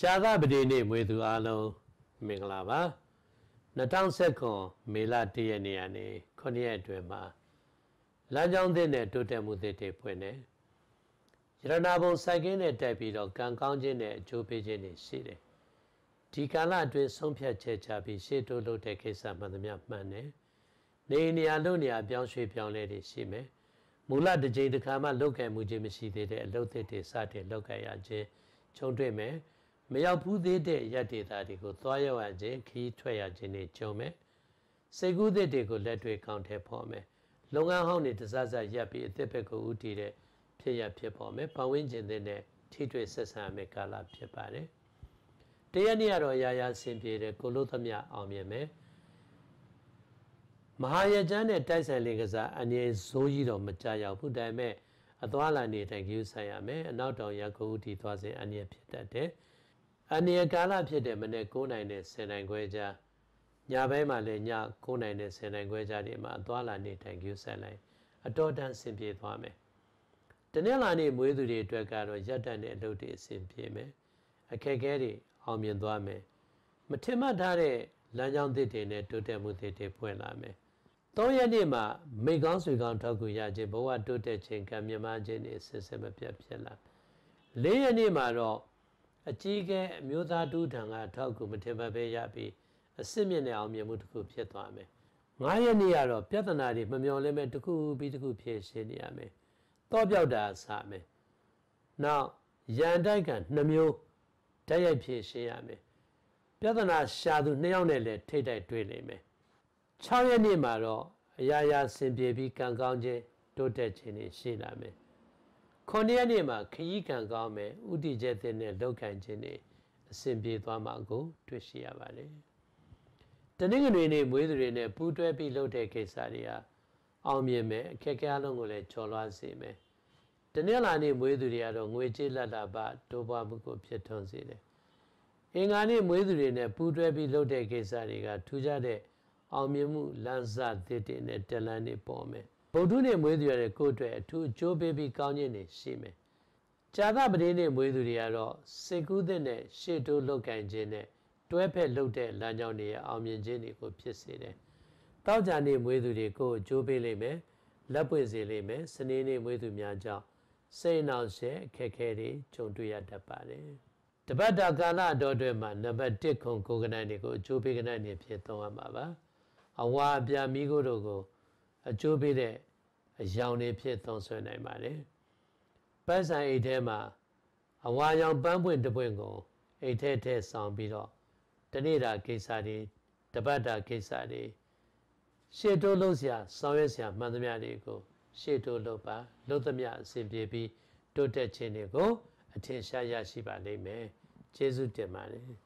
ဇာသပတိနေ့မွေသူအားလုံးမင်္ဂလာပါ2019မေလ1ရက်နေ့ကနေ9ရက်အတွင်းမှာလမ်းကြောင်းသစ်နဲ့တိုးတက်မှုသစ်တွေဖွင့်တယ်ရတနာဘုံစိုက်ကင်းနဲ့တက်ပြီးတော့ကံကောင်းခြင်းနဲ့အကျိုးပေးခြင်းတွေရှိတယ်ဒီကာလအတွင်းဆုံးဖြတ်ချက်ချပြီးရှေ့တိုးလုပ်တဲ့ကိစ္စမှန်သမျှမှန်တယ်နေနေရာလို့နေရာပြောင်းရွှေ့ပြောင်းလဲတွေရှိမယ်မူလတစ်ကြိမ်တစ်ခါမှလုပ်ကံမှုခြင်းမရှိသေးတဲ့အလုပ်သစ်တွေစတင်လုပ်ကံရခြင်းခြုံတွေ့မယ် မရောက်ဘူးသေးတဲ့ရက်ဒေတာတွေကိုသွားရောက်ရခြင်းခီးထွက်ရခြင်းတွေကြုံမယ်စိတ်ကူးသစ်တွေကိုလက်တွေ့ကောင်းထဲပေါ်မယ်လုပ်ငန်းဟောင်းတွေတစစရပ်ပြီးအသစ်ဘက်ကိုဦးတည်တဲ့ဖြစ်ရဖြစ်ပေါ်မယ်ပတ်ဝန်းကျင်တွေနဲ့ထိတွေ့ဆက်ဆံမယ့်ကာလဖြစ်ပါတယ်တရက်နေ့ကတော့ရာရာဆင်ပြေတယ်ကိုလို့သမျှအောင်မြင်မယ်မဟာယကျမ်းနဲ့တိုက်ဆိုင်လင်ကစားအနေဇိုးကြီးတော့မကြရောက်ဘူးဒါပေမဲ့အသွာလာနေတိုင်းကျူးဆိုင်ရမယ်အနောက်တောင်ရကုဦးတီသွားစဉ်အနေဖြစ်တတ်တယ် အနေကာလဖြစ်တဲ့မနေ့9နိုင်နဲ့10နိုင်ခွဲကြားညဘဲမှာလည်းည9နိုင်နဲ့10နိုင်ခွဲကြားဒီမှာအသွာလာနေတိုင်းကျူးဆိုင်လိုက်အတော်တန်ဆင်ပြေသွားမယ်တနေ့လာနေမွေးသူတွေအတွက်ကတော့ရက်တန်တဲ့အလုပ်တွေအဆင်ပြေမယ်အခက်အခဲတွေအောင်မြင်သွားမယ်မထင်မှတ်ထားတဲ့လမ်းကြောင်းသစ်တွေနဲ့တိုးတက်မှုသစ်တွေဖွင့်လာမယ်သုံးရက်နေ့မှာမိကောင်းဆွေကောင်းထောက်ကူရခြင်းဘဝတိုးတက်ခြင်းကံမြမခြင်းတွေဆစ်ဆစ်မပြတ်ဖြစ်လာလေးရက်နေ့မှာတော့ အကြီးကဲအမျိုးသားတူထံကထောက်ကူမထင်မှတ်ပဲရပြီးအစစ်မြင့်တဲ့အောင်မြင်မှုတစ်ခုဖြစ်သွားမယ်ငါးရက်နေ့ကတော့ပြဿနာတွေမမျော်လင့်မဲ့တစ်ခုပြီးတစ်ခုဖြည့်ရှင်းနေရမယ်တော့ပြောက်တာစမယ်နောက်ရန်တိုက်ကနှမျိုးတိုက်ရိုက်ဖြည့်ရှင်းရမယ်ပြဿနာရှာသူနှစ်ယောက်နဲ့လည်းထိတ်တိုက်တွေ့နေမယ်6ရက်နေ့မှာတော့အရာရာစင်ပြေပြီးကံကောင်းခြင်းတိုးတက်ခြင်းတွေရှိလာမယ် 9ရက်နေ့မှာခရီးကံကောင်းမယ်ဥတီကျက်တဲ့နဲ့လောက်ခံခြင်းတွေအစဉ်ပြေသွားမှာကို တွေ့ရှိရပါတယ်တနင်္ဂနွေနေ့မွေးသူတွေနဲ့ပူးတွဲပြီးလုပ်တဲ့ကိစ္စတွေဟာအောင်မြင်မယ်အခက်အခဲအလုံးကိုလည်းကျော်လွှားစေမယ်တနင်္လာနေ့မွေးသူတွေကတော့ငွေကြေးလက်လာပတိုးပွားမှုကိုဖြစ်ထွန်းစေတယ်အင်္ဂါနေ့မွေးသူတွေနဲ့ပူးတွဲပြီးလုပ်တဲ့ကိစ္စတွေကထူးခြားတဲ့အောင်မြင်မှုလမ်းစသစ်တွေနဲ့တလန်းတွေပေါ်မယ် ဗုဒ္ဓနဲ့မွေးသူရတဲ့ကိုယ့်အတွက်အထူးအကျိုးပေးပြီးကောင်းခြင်းတွေရှိမယ်ဇာသပတိနဲ့မွေးသူတွေကတော့စိတ်ကူးတဲ့နဲ့ရှေ့တိုးလောက်ကင်ခြင်းနဲ့တွဲဖက်လုပ်တဲ့လမ်းကြောင်းတွေရဲ့အောင်မြင်ခြင်းတွေကိုဖြစ်စေတယ်တောက်ကြနေမွေးသူတွေကိုအကျိုးပေးလိမ့်မယ်လက်ပွင့်စေလိမ့်မယ်စနေနေ့မွေးသူများကြောင့်စိတ်နှောင့်ယှက်အခက်အခဲတွေကြုံတွေ့ရတတ်ပါတယ်တပတ်တာကာလအတော်အတွင်းမှာနံပါတ်1ခုကိုကနန်တွေကိုအကျိုးပေးကနန်တွေဖြစ်သုံးရမှာပါအဝါအပြာမိကိုတို့ကို အကျိုးပေးတဲ့အယောင်တွေဖြစ်သုံးဆွဲနိုင်ပါတယ်ပတ်ဆိုင်အိတ်ထဲမှာအဝါရောင်ပန်းပွင့်တပွင့်ကိုအိတ်ထဲထဲဆောင်ပြီးတော့တနေ့တာကိစ္စတွေတပတ်တာကိစ္စတွေရှေ့တိုးလို့ဆရာဆောင်ရွက်ဆရာမှန်သမျှတွေကိုရှေ့တိုးလို့ပါလို့သမျှအစဉ်ပြေပြီးတိုးတက်ခြင်းတွေကိုအထင်ရှားရရှိပါလိမ့်မယ်ကျေးဇူးတင်ပါတယ်